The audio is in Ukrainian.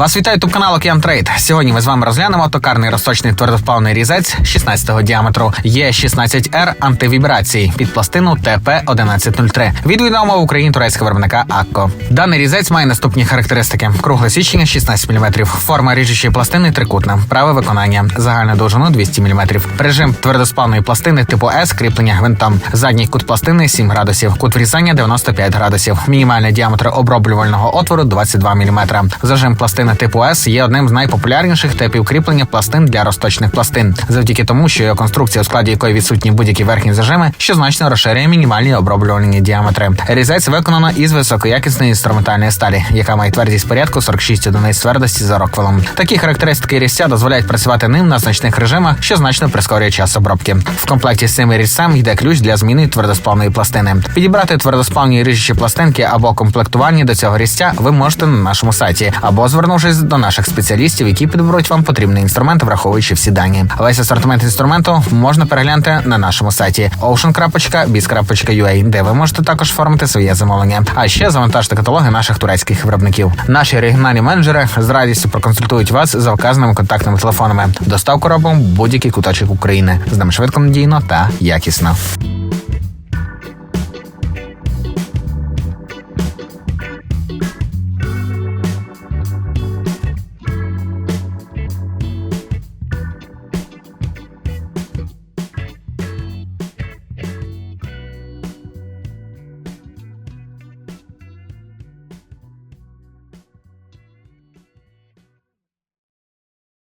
Вас вітає ютуб канал Океан Трейд. Сьогодні ми з вами розглянемо токарний розточний твердосплавний різець 16-го діаметру. Є 16R антивібрації під пластину ТП-1103 від відомого в Україні турецького виробника Акко. Даний різець має наступні характеристики: кругле січення 16 мм, форма ріжучої пластини трикутна, праве виконання, загальна довжину 200 мм. Режим твердосплавної пластини типу С кріплення гвинтом. Задній кут пластини 7 градусів, кут врізання 95 градусів. Мінімальний діаметр оброблювального отвору 22 мм. Зажим пластини типу С є одним з найпопулярніших типів кріплення пластин для розточних пластин, завдяки тому, що його конструкція, у складі якої відсутні будь-які верхні зажими, що значно розширює мінімальні оброблювальні діаметри. Різець виконано із високоякісної інструментальної сталі, яка має твердість порядку 46 одиниць твердості за роквелом. Такі характеристики різця дозволяють працювати ним на значних режимах, що значно прискорює час обробки. В комплекті з цим різцем йде ключ для зміни твердосплавної пластини. Підібрати твердосплавні ріжучі пластинки або комплектувальні до цього різця ви можете на нашому сайті, або звернувшись до наших спеціалістів, які підберуть вам потрібний інструмент, враховуючи всі дані. Весь асортимент інструменту можна переглянути на нашому сайті ocean.biz.ua, де ви можете також оформити своє замовлення. А ще завантажте каталоги наших турецьких виробників. Наші регіональні менеджери з радістю проконсультують вас за вказаними контактними телефонами. Доставку робимо будь-який куточок України. З нами швидко, надійно та якісно.